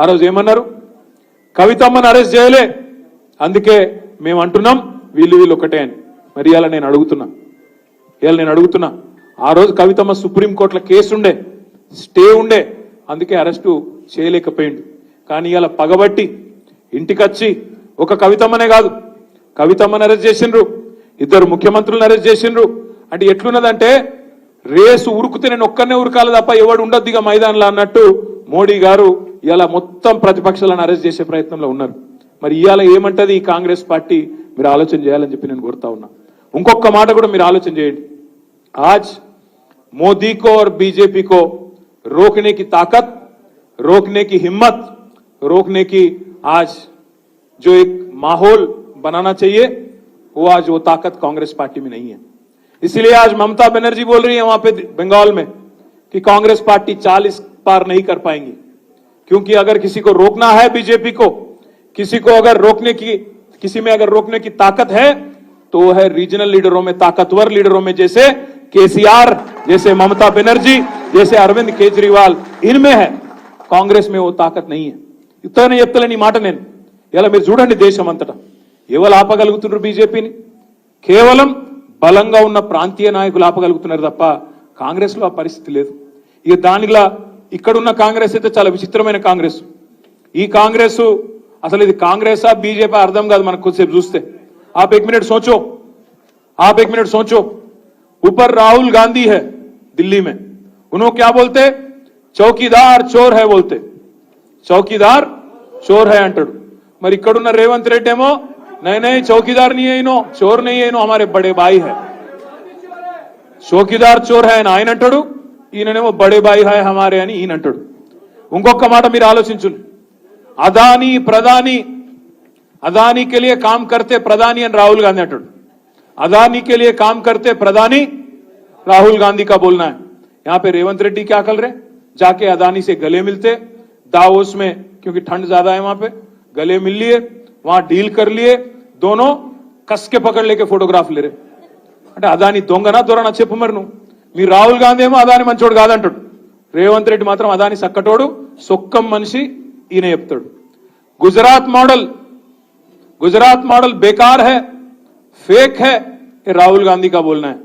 ఆ రోజు ఏమన్నారు కవితమ్మను అరెస్ట్ చేయలే అందుకే మేము అంటున్నాం వీళ్ళు వీళ్ళు ఒకటే అని మరి ఇలా నేను అడుగుతున్నా ఇలా నేను అడుగుతున్నా ఆ రోజు కవితమ్మ సుప్రీంకోర్టులో కేసు ఉండే స్టే ఉండే అందుకే అరెస్టు చేయలేకపోయిండు కానీ ఇలా పగబట్టి ఇంటికొచ్చి ఒక కవితమ్మనే కాదు కవితమ్మని అరెస్ట్ చేసిండ్రు ఇద్దరు ముఖ్యమంత్రులను అరెస్ట్ చేసిండ్రు అంటే ఎట్లున్నదంటే రేసు ఉరుకుతే నేను ఒక్కరినే ఉరకాలి తప్ప ఎవడు ఉండొద్దు ఇక మైదానంలో అన్నట్టు మోడీ గారు इला मोतम प्रतिपक्ष अरेस्ट प्रयत्न में उ मैं इलामंट कांग्रेस पार्टी आलोचन चेयन ना इंकोमाट आलोचन आज मोदी को और बीजेपी को रोकने की ताकत रोकने की हिम्मत रोकने की आज जो एक माहौल बनाना चाहिए वो आज वो ताकत कांग्रेस पार्टी में नहीं है इसलिए आज ममता बनर्जी बोल रही है वहां पे बंगाल में कि कांग्रेस पार्टी 40 पार नहीं कर पाएंगी क्योंकि अगर किसी को रोकना है बीजेपी को किसी को अगर रोकने की किसी में अगर रोकने की ताकत है तो वह है रीजनल लीडरों में ताकतवर लीडरों में जैसे केसीआर जैसे ममता बनर्जी जैसे अरविंद केजरीवाल इनमें है कांग्रेस में वो ताकत नहीं है इतने चुप्त इला चूँ देश अवल आपगल बीजेपी केवल बल्ला उ प्रात नायक आपगल तप कांग्रेस पैस्थि दाला ఇక్కడ ఉన్న కాంగ్రెస్ అంటే చాలా విచిత్రమైన కాంగ్రెస్ ఈ కాంగ్రెస్ అసలు ఇది కాంగ్రెస్ ఆ బీజేపీ అర్థం కాదు మనకు చెప్పి చూస్తే आप 1 मिनट सोचो आप 1 मिनट सोचो ऊपर राहुल गांधी है दिल्ली में उनको क्या बोलते चौकीदार चोर है बोलते चौकीदार चोर है ಅಂತడు మరి ఇక్కడ ఉన్న రేవంత్ రెడ్డిమో నేనే चौकीदार نہیں ఏను चोर نہیں ఏను हमारे बड़े भाई है चौकीदार चोर है ना हैन ಅಂತడు ఇననేవో బడే బై హై హమారే అని ఇన్ అంటడు ఇంకొక మాట నేను ఆలోచించును అదానీ ప్రదానీ అదానీ కేలియే కామ్ కర్తే ప్రదానీ రౌల్ గాంధీ అంటడు అదానీ కేలియే కామ్ కర్తే ప్రదానీ రౌల్ గాంధీ కా బోల్నా హై యహ పే రేవంత్రెట్టి క్యా కర్ రహే జాకే అదానీ సే గలే మిల్తే దావోస్ మే క్యుకి ఠండ్ జదా హై వహ పే గలే మిల్లీయే వహ డీల్ కర్లీయే dono kas ke pakad leke photograph le rahe అట అదానీ దొంగ నా దొర నా చెప్పు మరిను మీరు రాహుల్ గాంధీ ఏమో అదాని మంచోడు కాదంటాడు రేవంత్ రెడ్డి మాత్రం అదాని సక్కటోడు సొక్కం మనిషి ఈయన చెప్తాడు గుజరాత్ మోడల్ गुजरात मॉडल बेकार है फेक है ये राहुल गांधी का बोलना है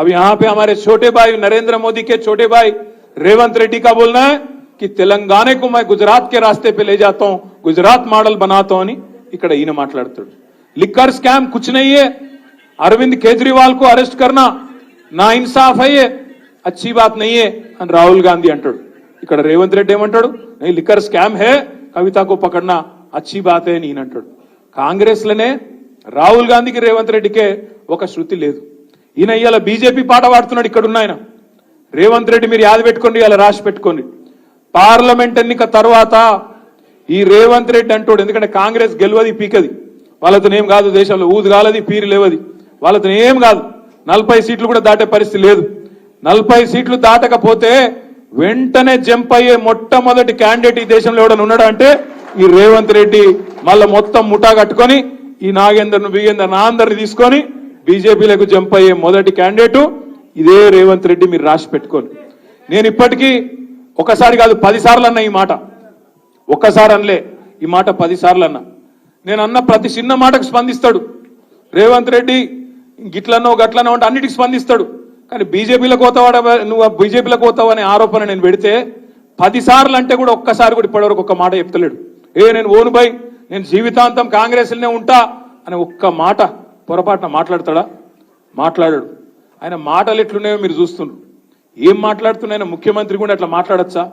अब यहां पे हमारे छोटे भाई नरेंद्र मोदी के छोटे भाई रेवंत रेड्डी का बोलना है कि तेलंगाना को मैं गुजरात के रास्ते पे ले जाता हूं गुजरात मॉडल बनाता हूं ఇక్కడ ఈయన మాట్లాడుతాడు లిక్కర్ స్కామ్ కుచ్ నయ్యే అరవింద్ కేజ్రీవాల్ కు అరెస్ట్ కర్నా నా ఇన్సాఫ్ అయ్యే అచ్చి బాత్ నయ్యే అని రాహుల్ గాంధీ అంటాడు ఇక్కడ రేవంత్ రెడ్డి ఏమంటాడు నేను లిక్కర్ స్కామ్ హే కవితకు పకడ్నా అచ్చి బాతే నేనంటాడు కాంగ్రెస్లోనే రాహుల్ గాంధీకి రేవంత్ రెడ్డికే ఒక శృతి లేదు ఈయన ఇవాళ బీజేపీ పాట పాడుతున్నాడు ఉన్న ఆయన రేవంత్ రెడ్డి మీరు యాద పెట్టుకోండి ఇలా రాసి పెట్టుకోండి పార్లమెంట్ ఎన్నిక తర్వాత ఈ రేవంత్ రెడ్డి అంటాడు ఎందుకంటే కాంగ్రెస్ గెలవది పీకది వాళ్ళతో ఏం కాదు దేశంలో ఊదు కాలది పీరు లేవది వాళ్ళతో ఏం కాదు నలభై సీట్లు కూడా దాటే పరిస్థితి లేదు నలభై సీట్లు దాటకపోతే వెంటనే జంప్ అయ్యే మొట్టమొదటి క్యాండిడేట్ ఈ దేశంలో ఎవడని ఉన్నాడు అంటే ఈ రేవంత్ రెడ్డి మళ్ళీ మొత్తం ముఠా కట్టుకొని ఈ నాగేందర్ను బిగేందర్ను అందరిని తీసుకొని బీజేపీలకు జంప్ అయ్యే మొదటి క్యాండిడేటు ఇదే రేవంత్ రెడ్డి మీరు రాసి పెట్టుకోండి నేను ఇప్పటికీ ఒకసారి కాదు పదిసార్లు అన్న ఈ మాట ఒక్కసారి అనలే ఈ మాట పదిసార్లు అన్నా నేను అన్న ప్రతి చిన్న మాటకు స్పందిస్తాడు రేవంత్ రెడ్డి గిట్లనో గట్లనో అంటే అన్నిటికి స్పందిస్తాడు కానీ బీజేపీలకు పోతావాడ నువ్వు బీజేపీలకు పోతావు అనే ఆరోపణ నేను పెడితే పదిసార్లు అంటే కూడా ఒక్కసారి కూడా ఇప్పటివరకు ఒక్క మాట చెప్తలేడు ఏ నేను ఓను భయ్ నేను జీవితాంతం కాంగ్రెస్లోనే ఉంటా అని ఒక్క మాట పొరపాటున మాట్లాడతాడా మాట్లాడాడు ఆయన మాటలు ఎట్లున్నాయో మీరు చూస్తున్నారు ఏం మాట్లాడుతున్నాయో ముఖ్యమంత్రి కూడా అట్లా మాట్లాడచ్చా